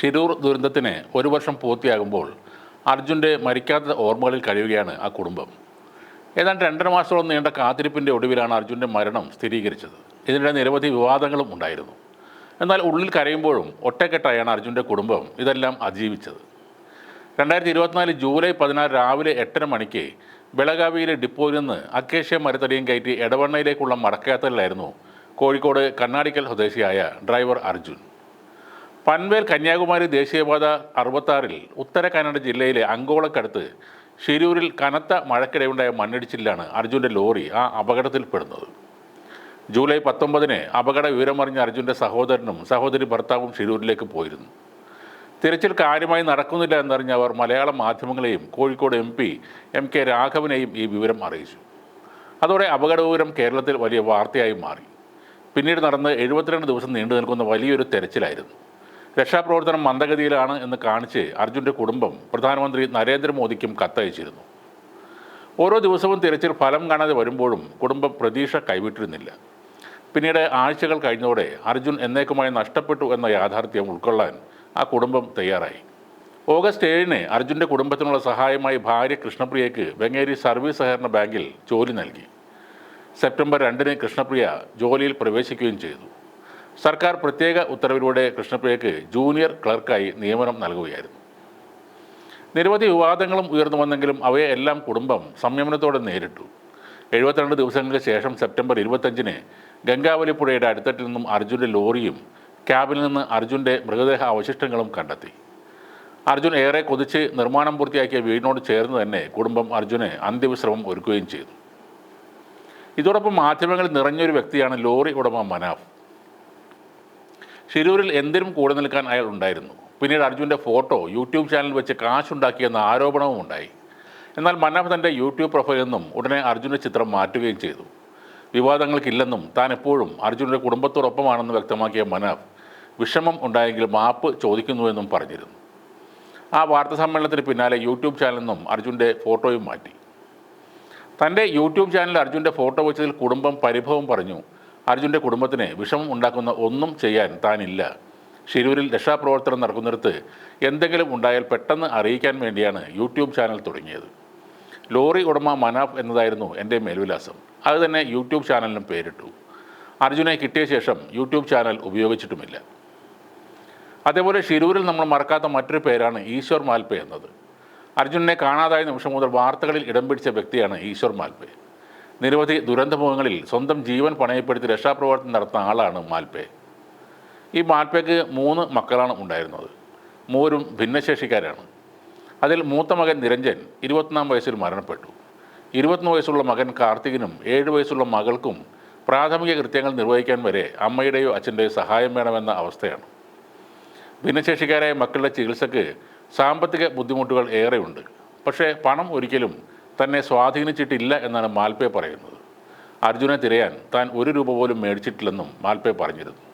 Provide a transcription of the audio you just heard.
ഷിരൂർ ദുരന്തത്തിന് ഒരു വർഷം പൂർത്തിയാകുമ്പോൾ അർജുന്റെ മരിക്കാത്ത ഓർമ്മകളിൽ കഴിയുകയാണ് ആ കുടുംബം. ഏതാണ്ട് രണ്ടര മാസത്തോളം നീണ്ട കാത്തിരിപ്പിന്റെ ഒടുവിലാണ് അർജുന്റെ മരണം സ്ഥിരീകരിച്ചത്. ഇതിനിടെ നിരവധി വിവാദങ്ങളും ഉണ്ടായിരുന്നു. എന്നാൽ ഉള്ളിൽ കരയുമ്പോഴും ഒറ്റക്കെട്ടായാണ് അർജുന്റെ കുടുംബം ഇതെല്ലാം അതിജീവിച്ചത്. രണ്ടായിരത്തി ഇരുപത്തിനാല് ജൂലൈ പതിനാറ് രാവിലെ എട്ടര മണിക്ക് ബെളഗാവിയിലെ ഡിപ്പോയിൽ നിന്ന് അക്കേഷ്യ മരത്തടിയും കയറ്റി എടവണ്ണയിലേക്കുള്ള മടക്കയാത്രയിലായിരുന്നു കോഴിക്കോട് കണ്ണാടിക്കൽ സ്വദേശിയായ ഡ്രൈവർ അർജുൻ. പൻവേൽ കന്യാകുമാരി ദേശീയപാത അറുപത്താറിൽ ഉത്തര കന്നഡ ജില്ലയിലെ അങ്കോളക്കടുത്ത് ഷിരൂരിൽ കനത്ത മഴക്കിടെയുണ്ടായ മണ്ണിടിച്ചിലാണ് അർജുന്റെ ലോറി ആ അപകടത്തിൽപ്പെടുന്നത്. ജൂലൈ പത്തൊമ്പതിന് അപകട വിവരമറിഞ്ഞ അർജുന്റെ സഹോദരനും സഹോദരി ഭർത്താവും ഷിരൂരിലേക്ക് പോയിരുന്നു. തിരച്ചിൽ കാര്യമായി നടക്കുന്നില്ല എന്നറിഞ്ഞ അവർ മലയാള മാധ്യമങ്ങളെയും Kozhikode M P M K രാഘവനെയും ഈ വിവരം അറിയിച്ചു. അതോടെ അപകട വിവരം കേരളത്തിൽ വലിയ വാർത്തയായി മാറി. പിന്നീട് നടന്ന് എഴുപത്തിരണ്ട് ദിവസം നീണ്ടു നിൽക്കുന്ന വലിയൊരു തെരച്ചിലായിരുന്നു. രക്ഷാപ്രവർത്തനം മന്ദഗതിയിലാണ് എന്ന് കാണിച്ച് അർജുന്റെ കുടുംബം പ്രധാനമന്ത്രി നരേന്ദ്രമോദിക്കും കത്തയച്ചിരുന്നു. ഓരോ ദിവസവും തിരച്ചിൽ ഫലം കാണാതെ വരുമ്പോഴും കുടുംബം പ്രതീക്ഷ കൈവിട്ടിരുന്നില്ല. പിന്നീട് ആഴ്ചകൾ കഴിഞ്ഞതോടെ അർജുൻ എന്നേക്കുമായി നഷ്ടപ്പെട്ടു എന്ന യാഥാർത്ഥ്യം ഉൾക്കൊള്ളാൻ ആ കുടുംബം തയ്യാറായി. ഓഗസ്റ്റ് ഏഴിന് അർജുന്റെ കുടുംബത്തിനുള്ള സഹായമായി ഭാര്യ കൃഷ്ണപ്രിയയ്ക്ക് വെങ്ങേരി സർവീസ് സഹകരണ ബാങ്കിൽ ജോലി നൽകി. സെപ്റ്റംബർ രണ്ടിന് കൃഷ്ണപ്രിയ ജോലിയിൽ പ്രവേശിക്കുകയും ചെയ്തു. സർക്കാർ പ്രത്യേക ഉത്തരവിലൂടെ കൃഷ്ണപ്രിയയ്ക്ക് ജൂനിയർ ക്ലർക്കായി നിയമനം നൽകുകയായിരുന്നു. നിരവധി വിവാദങ്ങളും ഉയർന്നു വന്നെങ്കിലും അവയെ എല്ലാം കുടുംബം സംയമനത്തോടെ നേരിട്ടു. എഴുപത്തിരണ്ട് ദിവസങ്ങൾക്ക് ശേഷം സെപ്റ്റംബർ ഇരുപത്തഞ്ചിന് ഗംഗാവലിപ്പുഴയുടെ അടുത്തട്ടിൽ നിന്നും അർജുന്റെ ലോറിയും ക്യാബിൽ നിന്ന് അർജുന്റെ മൃതദേഹ അവശിഷ്ടങ്ങളും കണ്ടെത്തി. അർജുൻ ഏറെ കൊതിച്ച് നിർമ്മാണം പൂർത്തിയാക്കിയ വീടിനോട് ചേർന്ന് തന്നെ കുടുംബം അർജുന് അന്ത്യവിശ്രമം ഒരുക്കുകയും ചെയ്തു. ഇതോടൊപ്പം മാധ്യമങ്ങളിൽ നിറഞ്ഞൊരു വ്യക്തിയാണ് ലോറി ഉടമ മനാഫ്. ഷിരൂരിൽ എന്തിനും കൂടെ നിൽക്കാൻ അയാൾ ഉണ്ടായിരുന്നു. പിന്നീട് അർജുന്റെ ഫോട്ടോ യൂട്യൂബ് ചാനൽ വെച്ച് കാശുണ്ടാക്കിയെന്ന ആരോപണവും ഉണ്ടായി. എന്നാൽ മന്നാഫ് തന്റെ യൂട്യൂബ് പ്രൊഫൈലിൽ നിന്നും ഉടനെ അർജുന്റെ ചിത്രം മാറ്റുകയും ചെയ്തു. വിവാദങ്ങൾക്കില്ലെന്നും താൻ എപ്പോഴും അർജുന്റെ കുടുംബത്തോടൊപ്പമാണെന്ന് വ്യക്തമാക്കിയ മനാഫ് വിഷമം ഉണ്ടായെങ്കിൽ മാപ്പ് ചോദിക്കുന്നുവെന്നും പറഞ്ഞിരുന്നു. ആ വാർത്താ സമ്മേളനത്തിന് പിന്നാലെ യൂട്യൂബ് ചാനലിൽ നിന്നും അർജുന്റെ ഫോട്ടോയും മാറ്റി. തന്റെ യൂട്യൂബ് ചാനലിൽ അർജുന്റെ ഫോട്ടോ വെച്ചതിൽ കുടുംബം പരിഭവം പറഞ്ഞു. അർജുന്റെ കുടുംബത്തിന് വിഷമം ഉണ്ടാക്കുന്ന ഒന്നും ചെയ്യാൻ താനില്ല. ഷിരൂരിൽ രക്ഷാപ്രവർത്തനം നടക്കുന്നിടത്ത് എന്തെങ്കിലും ഉണ്ടായാൽ പെട്ടെന്ന് അറിയിക്കാൻ വേണ്ടിയാണ് യൂട്യൂബ് ചാനൽ തുടങ്ങിയത്. ലോറി ഉടമ മനാഫ് എന്നതായിരുന്നു എന്റെ മേൽവിലാസം. അത് തന്നെ യൂട്യൂബ് ചാനലിനും പേരിട്ടു. അർജുനെ കിട്ടിയ ശേഷം യൂട്യൂബ് ചാനൽ ഉപയോഗിച്ചിട്ടുമില്ല. അതേപോലെ ഷിരൂരിൽ നമ്മൾ മറക്കാത്ത മറ്റൊരു പേരാണ് ഈശ്വർ മാൽപ്പെ എന്നത്. അർജുനെ കാണാതായ നിമിഷം മുതൽ വാർത്തകളിൽ ഇടം പിടിച്ച വ്യക്തിയാണ് ഈശ്വർ മാൽപ്പെ നിരവധി ദുരന്തമുഖങ്ങളിൽ സ്വന്തം ജീവൻ പണയപ്പെടുത്തി രക്ഷാപ്രവർത്തനം നടത്തുന്ന ആളാണ് മാൽപേ. ഈ മാൽപേക്ക് മൂന്ന് മക്കളാണ് ഉണ്ടായിരുന്നത്. മൂവരും ഭിന്നശേഷിക്കാരാണ്. അതിൽ മൂത്ത മകൻ നിരഞ്ജൻ ഇരുപത്തൊന്നാം വയസ്സിൽ മരണപ്പെട്ടു. ഇരുപത്തൊന്ന് വയസ്സുള്ള മകൻ കാർത്തികിനും ഏഴ് വയസ്സുള്ള മകൾക്കും പ്രാഥമിക കൃത്യങ്ങൾ നിർവഹിക്കാൻ വരെ അമ്മയുടെയോ അച്ഛന്റെയോ സഹായം വേണമെന്ന അവസ്ഥയാണ്. ഭിന്നശേഷിക്കാരായ മക്കളുടെ ചികിത്സയ്ക്ക് സാമ്പത്തിക ബുദ്ധിമുട്ടുകൾ ഏറെയുണ്ട്. പക്ഷേ പണം ഒരിക്കലും തന്നെ സ്വാധീനിച്ചിട്ടില്ല എന്നാണ് മാൽപേ പറയുന്നത്. അർജുനെ തിരയാൻ താൻ ഒരു രൂപ പോലും മേടിച്ചിട്ടില്ലെന്നും മാൽപേ പറഞ്ഞിരുന്നു.